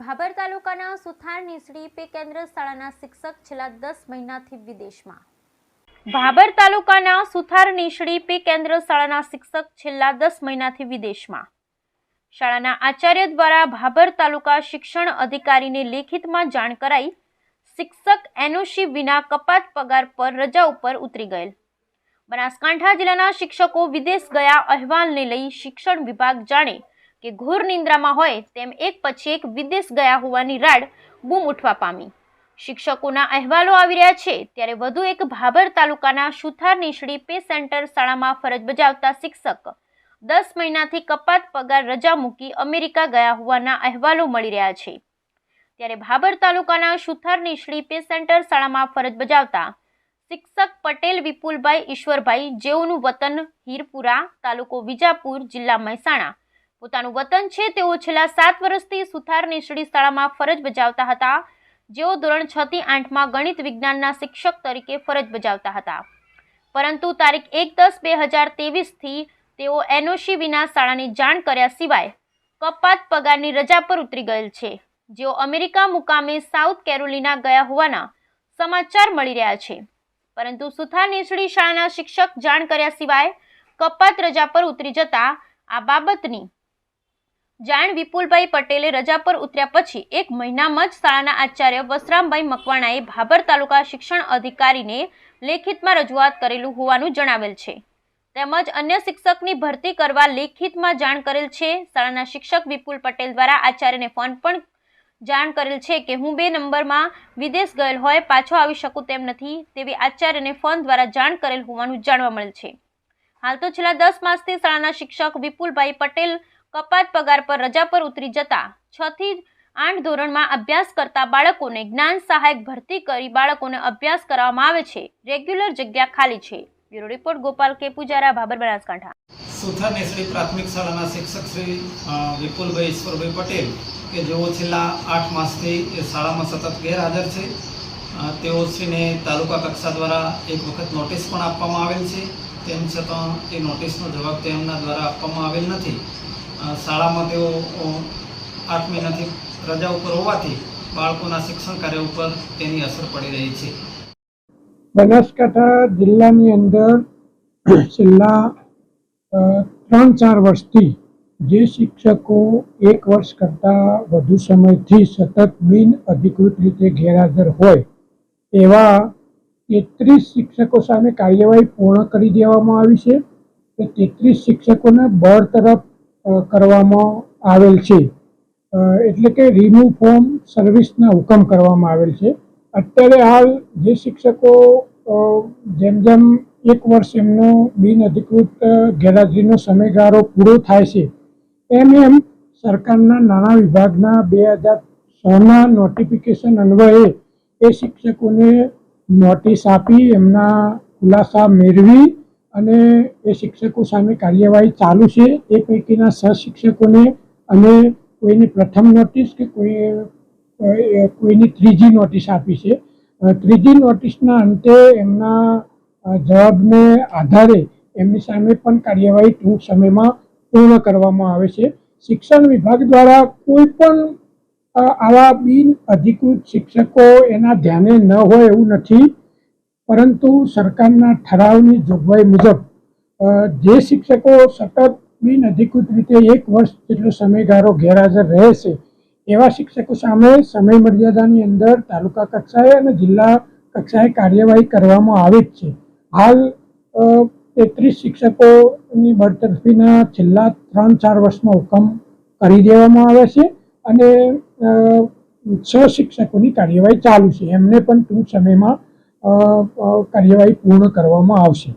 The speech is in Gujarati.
ભાભર તાલુકાના સુથાર નીસડી પે કેન્દ્ર શાળાના શિક્ષક છેલ્લા દસ મહિનાથી વિદેશમાં. ભાભર તાલુકાના સુથાર નીસડી પે કેન્દ્ર શાળાના શિક્ષક છેલ્લા દસ મહિનાથી વિદેશમાં. શાળાના આચાર્ય દ્વારા ભાભર તાલુકા શિક્ષણ અધિકારીને લેખિતમાં જાણ કરાઈ શિક્ષક એનઓસી વિના કપાત પગાર પર રજા ઉપર ઉતરી ગયેલ. બનાસકાંઠા જિલ્લાના શિક્ષકો વિદેશ ગયા અહેવાલને લઈ શિક્ષણ વિભાગ જાણે કે ઘોર નિંદ્રામાં હોય તેમ એક પછી એક વિદેશ ગયા હોવાની રાડ બૂમ ઉઠવા પામી. શિક્ષકોના અહેવાલો આવી રહ્યા છે ત્યારે વધુ એક ભાભર તાલુકાના સુથાર નીશડી પે સેન્ટર શાળામાં ફરજ બજાવતા શિક્ષક દસ મહિનાથી કપાત પગાર રજા મૂકી અમેરિકા ગયા હોવાના અહેવાલો મળી રહ્યા છે. ત્યારે ભાભર તાલુકાના સુથાર નીશડી પે સેન્ટર શાળામાં ફરજ બજાવતા શિક્ષક પટેલ વિપુલભાઈ ઈશ્વરભાઈ જેઓનું વતન હીરપુરા તાલુકો વિજાપુર જિલ્લા મહેસાણા પોતાનું વતન છે, તેઓ છેલ્લા સાત વર્ષથી સુથાર નિસડી શાળામાં ફરજ બજાવતા હતા. જેઓ ધોરણ છ થી આઠમાં ગણિત વિજ્ઞાનના શિક્ષક તરીકે ફરજ બજાવતા હતા. પરંતુ તારીખ એક દસ બે હજાર તેવીસથી તેઓ એનઓસી વિના શાળાની જાણ કર્યા સિવાય કપાત પગારની રજા પર ઉતરી ગયેલ છે. જેઓ અમેરિકા મુકામે સાઉથ કેરોલિના ગયા હોવાના સમાચાર મળી રહ્યા છે. પરંતુ સુથાર નીસડી શાળાના શિક્ષક જાણ કર્યા સિવાય કપાત રજા પર ઉતરી જતા આ બાબતની જાણ વિપુલભાઈ પટેલે રજા પર ઉતર્યા પછી એક મહિનામાં જ શાળાના આચાર્ય વસરામભાઈ મકવાણાએ ભાભર તાલુકા શિક્ષણ અધિકારીને લેખિતમાં રજૂઆત કરેલું હોવાનું જણાવેલ છે. તેમજ અન્ય શિક્ષકની ભરતી કરવા લેખિતમાં જાણ કરેલ છે. શાળાના શિક્ષક વિપુલ પટેલ દ્વારા આચાર્યને ફોન પણ જાણ કરેલ છે કે હું બે નંબરમાં વિદેશ ગયેલ હોય, પાછો આવી શકું તેમ નથી તેવી આચાર્યને ફોન દ્વારા જાણ કરેલ હોવાનું જાણવા મળેલ છે. હાલ તો છેલ્લા દસ માસથી શાળાના શિક્ષક વિપુલભાઈ પટેલ કપાત પગાર પર રજા પર ઉતરી જતા છ થી આઠ ધોરણમાં અભ્યાસ કરતા બાળકોને જ્ઞાન સહાયક ભરતી કરી બાળકોને અભ્યાસ કરવામાં આવે છે. રેગ્યુલર જગ્યા ખાલી છે. બ્યુરો રિપોર્ટ, ગોપાલ કે પૂજારા ભાબર બનાસકાંઠા. સુથાર નેસડી પ્રાથમિક શાળાના શિક્ષક શ્રી વિપુલભાઈ ઈશ્વરભાઈ પટેલ કે જેઓ છેલ્લા આઠ માસથી એ શાળામાં સતત ગેરહાજર છે. તેઓ શ્રીને તાલુકા કક્ષા દ્વારા એક વખત નોટિસ પણ આપવામાં આવેલ છે. તેમ છતાં એ નોટિસનો જવાબ તેમના દ્વારા આપવામાં આવેલ નથી. શાળામાં તેઓ અ, આઠ મહિનાથી રજા ઉપર હોવાથી બાળકોના શિક્ષણ કાર્ય ઉપર તેની અસર પડી રહી છે. બનાસકાંઠા જિલ્લાની અંદર છેલ્લા ત્રણ ચાર વર્ષથી જે શિક્ષકો એક વર્ષ કરતાં વધુ સમયથી સતત બિન અધિકૃત રીતે ગેરહાજર હોય એવા તેત્રીસ શિક્ષકો સામે કાર્યવાહી પૂર્ણ કરી દેવામાં આવી છે. કે તેત્રીસ શિક્ષકોને બરતરફ અ, કરવામાં આવેલ છે. એટલે કે રિમૂવ ફોર્મ સર્વિસના હુકમ કરવામાં આવેલ છે. અત્યારે હાલ જે શિક્ષકો જેમ જેમ એક વર્ષ એમનો બિન અધિકૃત ગેરહાજરીનો સમયગાળો પૂરો થાય છે, એમ એમ સરકારના નાણાં વિભાગના બે હજાર સોના નોટિફિકેશન અન્વયે એ શિક્ષકોને નોટિસ આપી એમના ખુલાસા મેળવી અને એ શિક્ષકો સામે કાર્યવાહી ચાલુ છે. એ પૈકીના સહશિક્ષકોને શિક્ષકોને અમે કોઈની પ્રથમ નોટિસ કે કોઈ કોઈની ત્રીજી નોટિસ આપી છે. ત્રીજી નોટિસના અંતે એમના જવાબને આધારે એમની સામે પણ કાર્યવાહી ટૂંક સમયમાં પૂર્ણ કરવામાં આવે છે. શિક્ષણ વિભાગ દ્વારા કોઈ પણ આવા બિન અધિકૃત શિક્ષકો એના ધ્યાને ન હોય એવું નથી. પરંતુ સરકારના ઠરાવની જોગવાઈ મુજબ જે શિક્ષકો સતત બિન અધિકૃત રીતે એક વર્ષ જેટલો સમયગાળો ગેરહાજર રહે છે, એવા શિક્ષકો સામે સમય મર્યાદાની અંદર તાલુકા કક્ષાએ અને જિલ્લા કક્ષાએ કાર્યવાહી કરવામાં આવે જ છે. હાલ તેત્રીસ શિક્ષકોની બરતરફીના છેલ્લા ત્રણ ચાર વર્ષનો હુકમ કરી દેવામાં આવે છે અને છ શિક્ષકોની કાર્યવાહી ચાલુ છે. એમને પણ ટૂંક સમયમાં કાર્યવાહી પૂર્ણ કરવામાં આવશે.